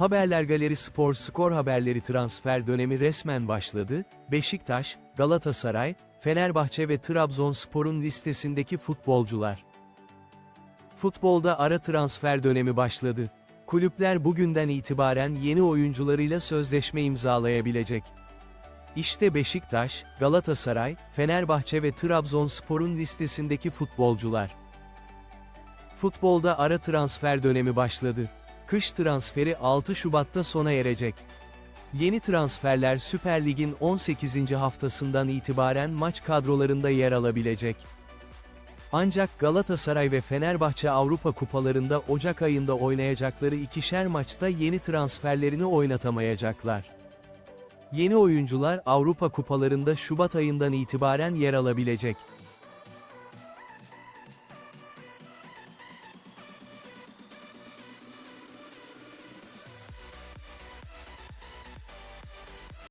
Haberler Galeri Spor Skor haberleri transfer dönemi resmen başladı. Beşiktaş, Galatasaray, Fenerbahçe ve Trabzonspor'un listesindeki futbolcular. Futbolda ara transfer dönemi başladı. Kulüpler bugünden itibaren yeni oyuncularıyla sözleşme imzalayabilecek. İşte Beşiktaş, Galatasaray, Fenerbahçe ve Trabzonspor'un listesindeki futbolcular. Futbolda ara transfer dönemi başladı. Kış transferi 6 Şubat'ta sona erecek. Yeni transferler Süper Lig'in 18. haftasından itibaren maç kadrolarında yer alabilecek. Ancak Galatasaray ve Fenerbahçe Avrupa kupalarında Ocak ayında oynayacakları ikişer maçta yeni transferlerini oynatamayacaklar. Yeni oyuncular Avrupa kupalarında Şubat ayından itibaren yer alabilecek.